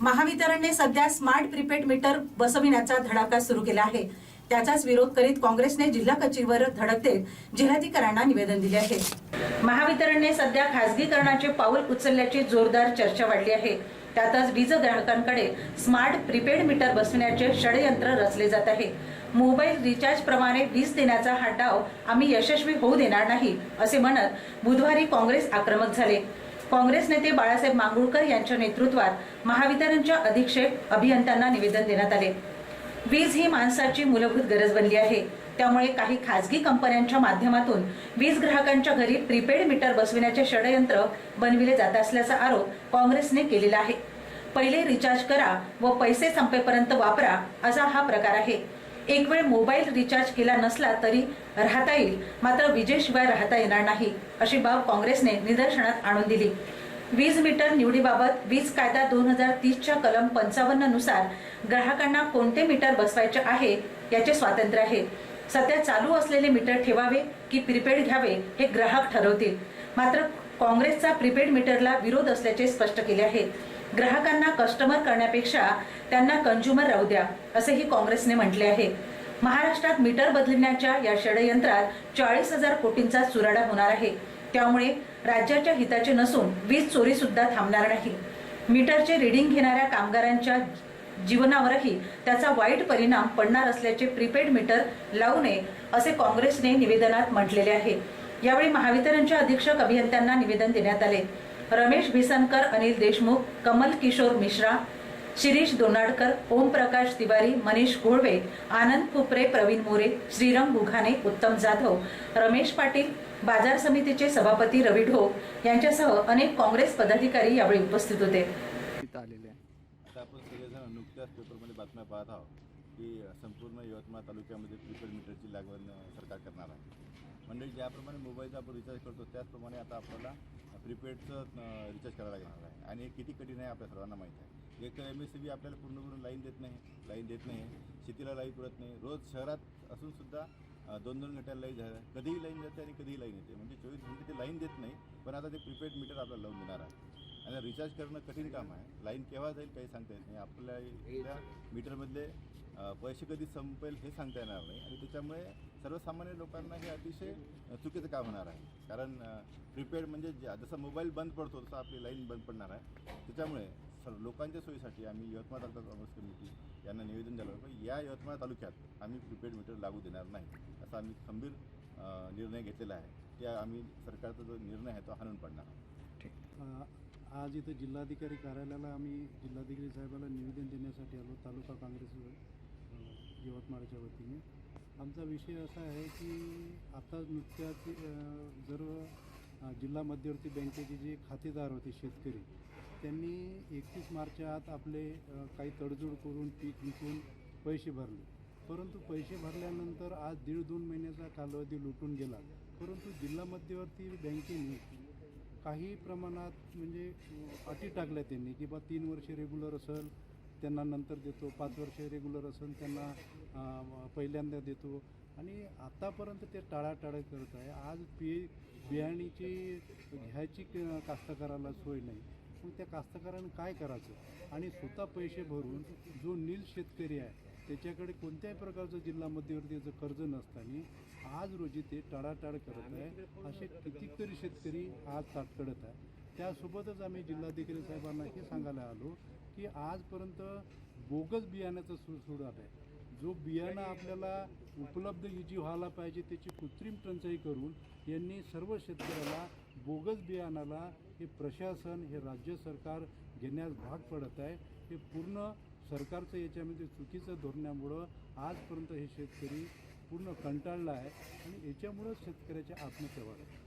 महावितरणने सध्या smart prepaid meter बसविण्याचा धडाका सुरू केला आहे. त्याचाच विरोध करीत काँग्रेसने जिल्हा कचेरीवर धडक देत जिल्हाधिकाऱ्यांना निवेदन दिले आहे. महावितरणने सध्या खासगीकरणाचे पाऊल उचलल्याची जोरदार चर्चा वाढली आहे. त्यातच वीज ग्राहकांकडे स्मार्ट प्रीपेड मीटर बसविण्याचे षडयंत्र रचले जात आहे. मोबाईल रिचार्ज प्रमाणे वीज देण्याचा हा डाव आम्ही यशस्वी होऊ देणार नाही असे म्हणत बुधवारी काँग्रेस आक्रमक झाले. काँग्रेस नेते बाळासाहेब मांगुळकर यांच्या नेतृत्वात महावितरणच्या अधीक्षक अभियंत्यांना निवेदन देण्यात आले. वीज ही माणसाची मूलभूत गरज बनली आहे. त्यामुळे काही खासगी कंपन्यांच्या माध्यमातून वीज ग्राहकांच्या घरी प्रीपेड मीटर बसविण्याचे षडयंत्र बनविले जात असल्याचा आरोप काँग्रेसने केलेला आहे. पहिले रिचार्ज करा व पैसे संपेपर्यंत वापरा असा हा प्रकार आहे. एक वेळ मोबाईल रिचार्ज केला नसला तरी राहता येईल. मात्र विजेशिवाय राहता येणार नाही अशी बाब काँग्रेसने निदर्शनात आणून दिली. वीज मीटर निवडीबाबत वीज कायदा दोन हजार तीसच्या कलम पंचावन्ननुसार ग्राहकांना कोणते मीटर बसवायचे आहे याचे स्वातंत्र्य आहे. सध्या चालू असलेले मीटर ठेवावे की प्रीपेड घ्यावे हे ग्राहक ठरवतील. मात्र काँग्रेसचा प्रीपेड मीटरला विरोध असल्याचे स्पष्ट केले आहे ग्राहकांना कस्टमर करण्यापेक्षा त्यांना कंझ्युमर राहू द्या असेही काँग्रेसने म्हटले आहे. महाराष्ट्रात मीटर बदलण्याच्या या षडयंत्रात चाळीस हजार कोटींचा चुराडा होणार आहे. त्यामुळे राज्याच्या हिताचे नसून वीज चोरी सुद्धा थांबणार नाही. मीटरचे रिडिंग घेणाऱ्या कामगारांच्या जीवनावरही त्याचा वाईट परिणाम पडणार असल्याचे प्रीपेड मीटर लावू नये असे काँग्रेसने निवेदनात म्हटलेले आहे. यावेळी महावितरणच्या अधीक्षक अभियंत्यांना निवेदन देण्यात आले. रमेश भिसनकर अनिल देशमुख कमल किशोर मिश्रा शिरीष दोनाडकर ओमप्रकाश तिवारी मनीष घोळवे आनंद कुपरे प्रवीण मोरे श्रीरंग बुघाने उत्तम जाधव रमेश पाटील बाजार समितीचे सभापती रवी ढोक यांच्यासह अनेक काँग्रेस पदाधिकारी यावेळी उपस्थित होते. आपण सगळेजण नुकत्याच पेपरमध्ये बातम्या पाहत आहोत की संपूर्ण यवतमाळ तालुक्यामध्ये प्रिपेड मीटरची लागवड सरकार करणार आहे. म्हणजे ज्याप्रमाणे मोबाईलचा आपण रिचार्ज करतो त्याचप्रमाणे आता आपल्याला प्रीपेडचं रिचार्ज करायला लागणार आहे. आणि हे किती कठीण आहे आपल्या सर्वांना माहीत आहे. एक एम एस सी बी आपल्याला पूर्ण करून लाईन देत नाही लाईन देत नाही शेतीला लाईन पुरत नाही. रोज शहरात असून सुद्धा दोन दोन घंट्याला लाईन झालं कधीही लाईन जाते आणि कधीही लाईन येते. म्हणजे चोवीस घंटे ते लाईन देत नाही पण आता ते प्रीपेड मीटर आपल्याला लावून देणार आहे. आणि रिचार्ज करणं कठीण काम आहे. लाईन केव्हा जाईल काही सांगता येत नाही. आपल्या मीटरमधले पैसे कधी संपेल हे सांगता येणार नाही आणि त्याच्यामुळे सर्वसामान्य लोकांना हे अतिशय चुकीचं काम होणार आहे. कारण प्रीपेड म्हणजे ज्या- जसं मोबाईल बंद पडतो तसं आपली लाईन बंद पडणार आहे. त्याच्यामुळे सर्व लोकांच्या सोयीसाठी आम्ही यवतमाळ तालुका काँग्रेस कमिटी यांना निवेदन दिलं होतं. या यवतमाळ तालुक्यात आम्ही प्रीपेड मीटर लागू देणार नाही. असा आम्ही खंबीर निर्णय घेतलेला आहे. त्या आम्ही सरकारचा जो निर्णय आहे तो हाणून पडणार ठीक. आज इथं जिल्हाधिकारी कार्यालयाला आम्ही जिल्हाधिकारी साहेबाला निवेदन देण्यासाठी आलो तालुका काँग्रेस यवतमाळच्या वतीने. आमचा विषय असा आहे की आता नुकत्याच जर जिल्हा मध्यवर्ती बँकेचे जे खातेदार होते शेतकरी त्यांनी एकतीस मार्चच्या आत आपले काही तडजोड करून पीक विकून पैसे भरले. परंतु पैसे भरल्यानंतर आज दीड दोन महिन्याचा कालावधी लुटून गेला. परंतु जिल्हा मध्यवर्ती बँकेने काही प्रमाणात म्हणजे अटी टाकल्या त्यांनी की बा तीन वर्षे रेग्युलर असेल त्यांना नंतर देतो. पाच वर्ष रेग्युलर असून त्यांना पहिल्यांदा देतो. आणि आतापर्यंत ते टाळाटाळ करत आहे. आज पी बियाणीची घ्यायची क- कास्तकाराला सोय नाही. मग त्या कास्तकारानं काय करायचं? आणि स्वतः पैसे भरून जो नील शेतकरी आहे त्याच्याकडे कोणत्याही प्रकारचं जिल्हा मध्यवर्तीचं कर्ज नसताना आज रोजी ते टाळाटाळ करत आहे. असे कितीतरी शेतकरी आज ताटकडत आहे. त्यासोबतच आम्ही जिल्हाधिकारी साहेबांना हे सांगायला आलो की आजपर्यंत बोगस बियाण्याचं सु सुरुवात आहे. जो बियाणं आपल्याला उपलब्ध जी व्हायला पाहिजे त्याची कृत्रिम टंचाई करून यांनी सर्व शेतकऱ्याला बोगस बियाणाला हे प्रशासन हे राज्य सरकार घेण्यास भाग पडत आहे. हे पूर्ण सरकारचं याच्यामध्ये चुकीचं धोरणामुळं आजपर्यंत हे शेतकरी पूर्ण कंटाळला आहे आणि याच्यामुळं शेतकऱ्याच्या आत्महत्या वाढत आहे.